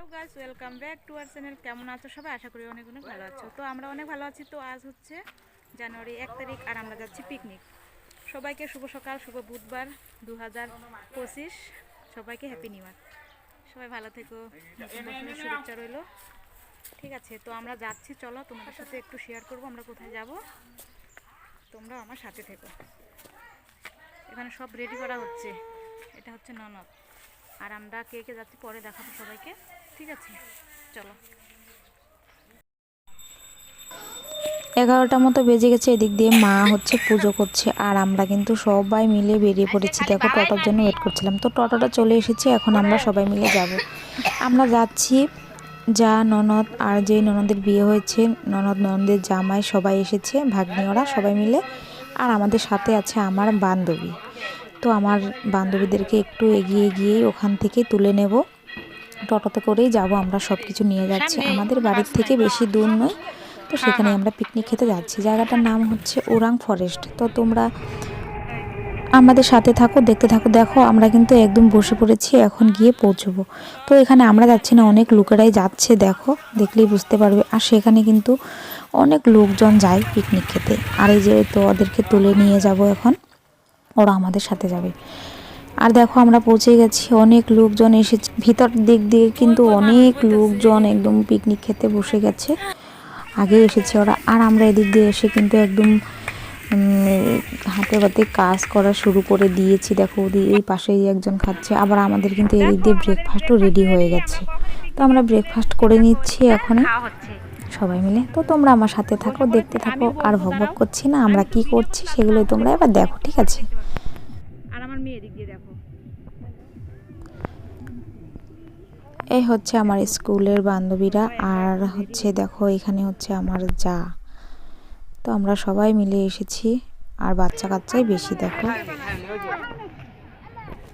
Hello guys, welcome back to our channel. কেমন আছো সবাই? আশা করি অনেক অনেক ভালো আছো। তো আমরা অনেক ভালো আছি। তো আজ হচ্ছে জানুয়ারি এক তারিখ আর আমরা যাচ্ছি পিকনিক সবাইকে শুভ সকাল, শুভ বুধবার দু হাজার পঁচিশ। সবাইকে হ্যাপি নিউ ইয়ার সবাই ভালো থেকো শুভেচ্ছা রইল। ঠিক আছে, তো আমরা যাচ্ছি। চলো, তোমাদের সাথে একটু শেয়ার করব, আমরা কোথায় যাব। তোমরা আমার সাথে থেকো। এখানে সব রেডি করা হচ্ছে। এটা হচ্ছে ননদ। আর আমরা কে কে যাচ্ছি পরে দেখাবো সবাইকে। ঠিক আছে, চলো। এগারোটার মতো বেজে গেছে, এদিক দিয়ে মা হচ্ছে পুজো করছে, আর আমরা কিন্তু সবাই মিলে বেরিয়ে পড়েছি। দেখো টোটোর জন্য ওয়েট করছিলাম। তো টোটোটা চলে এসেছে, এখন আমরা সবাই মিলে যাব। আমরা যাচ্ছি, যা ননদ আর যেই ননদের বিয়ে হয়েছে, ননদ, ননদের জামাই সবাই এসেছে ভাগ্নি ওরা সবাই মিলে। আর আমাদের সাথে আছে আমার বান্ধবী। তো আমার বান্ধবীদেরকে একটু এগিয়ে গিয়ে ওখান থেকে তুলে নেব। টোটোতে করেই যাব আমরা সব কিছু নিয়ে যাচ্ছি। আমাদের বাড়ির থেকে বেশি দূর নয় তো সেখানে আমরা পিকনিক খেতে যাচ্ছি। জায়গাটার নাম হচ্ছে ওরাং ফরেস্ট তো তোমরা আমাদের সাথে থাকো দেখতে থাকো দেখো আমরা কিন্তু একদম বসে পড়েছি এখন গিয়ে পৌঁছবো। তো এখানে আমরা যাচ্ছি না অনেক লোকেরাই যাচ্ছে দেখো দেখলেই বুঝতে পারবে। আর সেখানে কিন্তু অনেক লোকজন যায় পিকনিক খেতে। আর এই যে তো ওদেরকে তুলে নিয়ে যাব এখন ওরা আমাদের সাথে যাবে। আর দেখো আমরা পৌঁছে গেছি, অনেক লোকজন এসেছে। ভিতর দিক দিয়ে কিন্তু অনেক লোকজন একদম পিকনিক খেতে বসে গেছে। আগে এসেছে ওরা, আর আমরা এদিক দিয়ে এসে কিন্তু একদম হাতে হাতে কাজ করা শুরু করে দিয়েছি। দেখো ওদি এই পাশেই একজন খাচ্ছে, আবার আমাদের কিন্তু এদিক দিয়ে ব্রেকফাস্টও রেডি হয়ে গেছে। তো আমরা ব্রেকফাস্ট করে নিচ্ছি এখন সবাই মিলে। তো তোমরা আমার সাথে থাকো, দেখতে থাকো, আর ভক করছি না, আমরা কি করছি সেগুলোই তোমরা এবার দেখো, ঠিক আছে? মেয়ে দিক দিয়ে দেখো। এই হচ্ছে আমার স্কুলের বান্ধবীরা আর হচ্ছে দেখো এখানে হচ্ছে আমার যা। তো আমরা সবাই মিলে এসেছি আর বাচ্চা কাচ্চাই বেশি দেখো।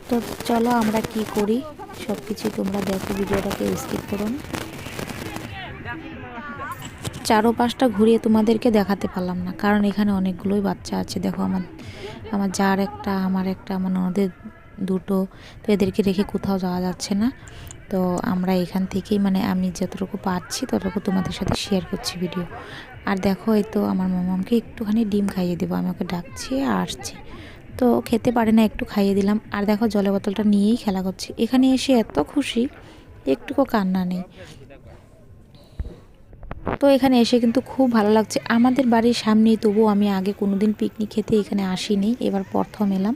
তো চলো আমরা কি করি? সব কিছু তোমরা দেখো ভিডিওটাকে স্কিপ করো না। চারো পাঁচটা ঘুরিয়ে তোমাদেরকে দেখাতে পারলাম না কারণ এখানে অনেকগুলোই বাচ্চা আছে দেখো আমার। আমার যার একটা, আমার একটা আমার ননদের দুটো, তো এদেরকে রেখে কোথাও যাওয়া যাচ্ছে না। তো আমরা এখান থেকেই মানে আমি যতটুকু পাচ্ছি ততটুকু তোমাদের সাথে শেয়ার করছি ভিডিও আর দেখো, এই তো আমার মামামকে একটুখানি ডিম খাইয়ে দেবো, আমি ওকে ডাকছি আর আসছি। তো খেতে পারে না, একটু খাইয়ে দিলাম। আর দেখো, জলের বোতলটা নিয়েই খেলা করছে। এখানে এসে এত খুশি, একটুকু কান্না নেই। তো এখানে এসে কিন্তু খুব ভালো লাগছে। আমাদের বাড়ির সামনেই তবুও আমি আগে কোনোদিন পিকনিক খেতে এখানে আসিনি, এবার প্রথম এলাম।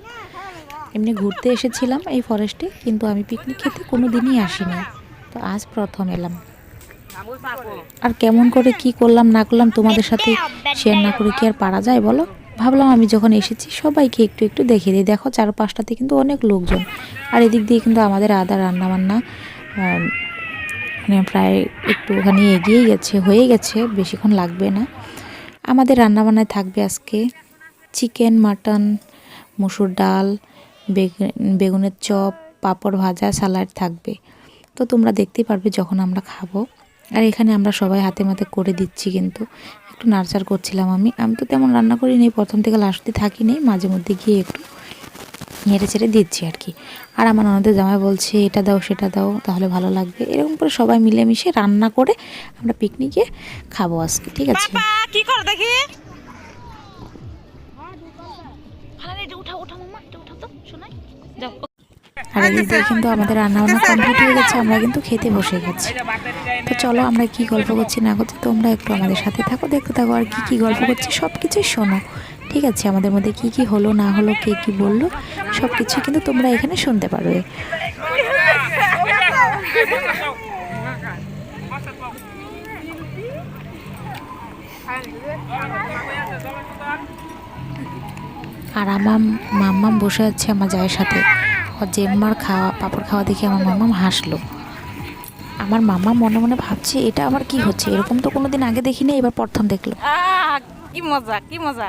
এমনি ঘুরতে এসেছিলাম এই ফরেস্টে কিন্তু আমি পিকনিক খেতে কোনো দিনই আসিনি। তো আজ প্রথম এলাম। আর কেমন করে কি করলাম, না করলাম তোমাদের সাথে শেয়ার না করে কি আর পারা যায় বলো? ভাবলাম আমি যখন এসেছি সবাইকে একটু একটু দেখিয়ে দিই। দেখো চার পাঁচটাতে কিন্তু অনেক লোকজন। আর এদিক দিয়ে কিন্তু আমাদের আদা রান্না মানে প্রায় একটুখানি এগিয়ে গেছে, হয়ে গেছে, বেশিক্ষণ লাগবে না। আমাদের রান্নাবান্নায় থাকবে আজকে চিকেন, মাটন, মুসুর ডাল বেগ- বেগুনের চপ, পাঁপড় ভাজা, স্যালাড থাকবে। তো তোমরা দেখতেই পারবে যখন আমরা খাব। আর এখানে আমরা সবাই হাতে মাতে করে দিচ্ছি কিন্তু। একটু নাড়চাড় করছিলাম আমি। আমি তো তেমন রান্না করি নি প্রথম থেকে লাস্ট থাকি নেই মাঝে মধ্যে গিয়ে একটু নেড়ে চেড়ে দিচ্ছি আর কি। আর আমার ননদের জামাই বলছে এটা দাও সেটা দাও তাহলে ভালো লাগবে। এরকম করে সবাই মিলেমিশে রান্না করে আমরা পিকনিকে খাব আজকে ঠিক আছে? কি করো দেখি? আর এদিকে কিন্তু আমাদের রান্না বান্না কমপ্লিট হয়ে গেছে আমরা কিন্তু খেতে বসে গেছি। তো চলো আমরা কি গল্প করছি না করছি তোমরা একটু আমাদের সাথে থাকো দেখতে থাকো আর কি কি গল্প করছি সব কিছুই শোনো। ঠিক আছে, আমাদের মধ্যে কি কি হলো, না হলো, কে কি বলল, সব কিছু কিন্তু তোমরা এখানে শুনতে পারবে। আর আমার মাম্মাম বসে আছে আমার জায়ের সাথে। ওর জেম্মার খাওয়া, পাপড় খাওয়া দেখে আমার মাম্মাম হাসলো। আমার মামা মনে মনে ভাবছে, এটা আমার কি হচ্ছে? এরকম তো কোনোদিন আগে দেখিনি, এবার প্রথম দেখল কি মজা কি মজা।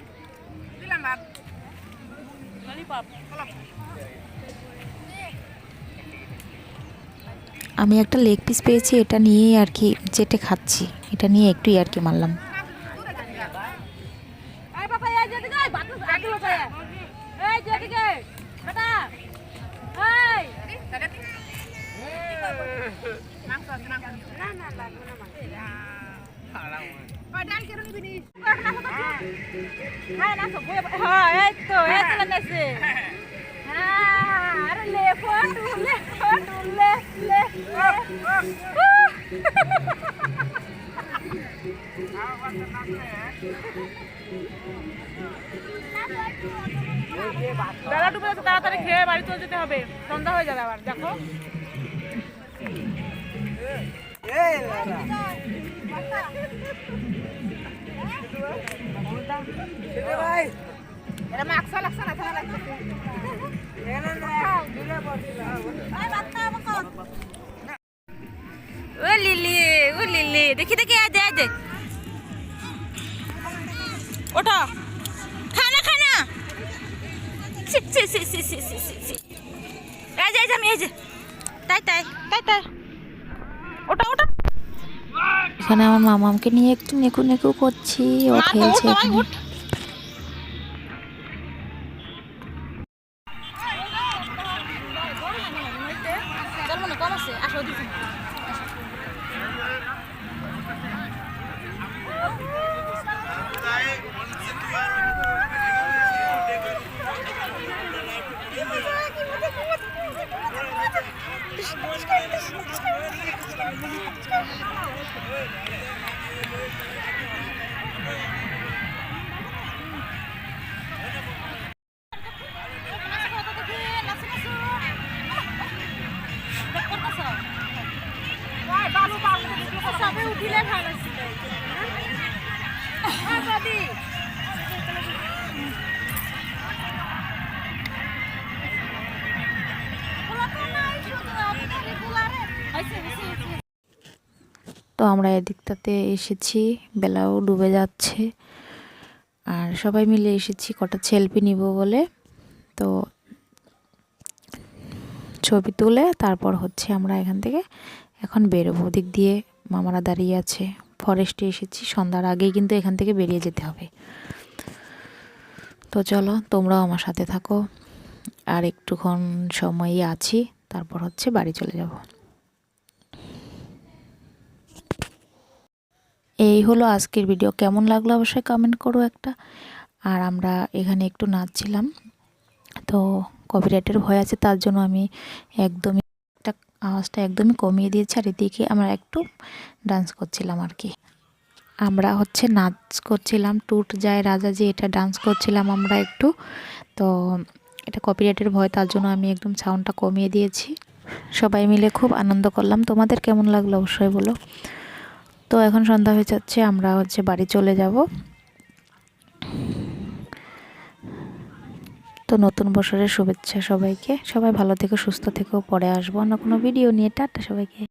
আমি একটা লেগ পিস পেয়েছি এটা নিয়ে আর কি চেটে খাচ্ছি এটা নিয়ে একটু আর কি মারলাম না না না দাদা ডুবে তাড়াতাড়ি খেয়ে বাড়ি চলে যেতে হবে সন্ধ্যা হয়ে যাবে আবার দেখো ও লিলি ও লিলি। দেখি দেখি, আয় দে আয় দে। ওঠো। খানা খানা। সি সি সি সি সি সি সি সি এই যে এই যে, আমি এই যে। তাই তাই তাই তাই। ওটা ওটা এখানে আমার মামামকে নিয়ে একটু নেকু নেকু করছি ও খেলছে এখানে। ভালো আছিল তো আমরা এদিকটাতে এসেছি, বেলাও ডুবে যাচ্ছে। আর সবাই মিলে এসেছি, কটা সেলফি নিব বলে। তো ছবি তুলে তারপর হচ্ছে আমরা এখান থেকে এখন বেরোবো দিক দিয়ে। মামারা দাঁড়িয়ে আছে। ফরেস্টে এসেছি, সন্ধ্যার আগেই কিন্তু এখান থেকে বেরিয়ে যেতে হবে। তো চলো, তোমরাও আমার সাথে থাকো। আর একটুক্ষণ সময়ই আছি, তারপর হচ্ছে বাড়ি চলে যাব। এই হলো আজকের ভিডিও। কেমন লাগল অবশ্যই কমেন্ট করো একটা। আর আমরা এখানে একটু নাচছিলাম। তো কপিরাইটের ভয় আছে, তার জন্য আমি একদমই আওয়াজটা একদমই কমিয়ে দিয়েছি আর এদিকে আমরা একটু ডান্স করছিলাম আর কি। আমরা হচ্ছে নাচ করছিলাম, টুট যায় রাজা যে এটা ডান্স করছিলাম আমরা একটু। তো এটা কপিরাইটের ভয়, তার জন্য আমি একদম সাউন্ডটা কমিয়ে দিয়েছি। সবাই মিলে খুব আনন্দ করলাম। তোমাদের কেমন লাগল অবশ্যই বলো। তো এখন সন্ধ্যা হয়ে যাচ্ছে, আমরা হচ্ছে বাড়ি চলে যাব। তো নতুন বছরের শুভেচ্ছা সবাইকে। সবাই ভালো থেকো, সুস্থ থেকো, পরে আসব অন্য কোনো ভিডিও নিয়ে। টাটা সবাইকে।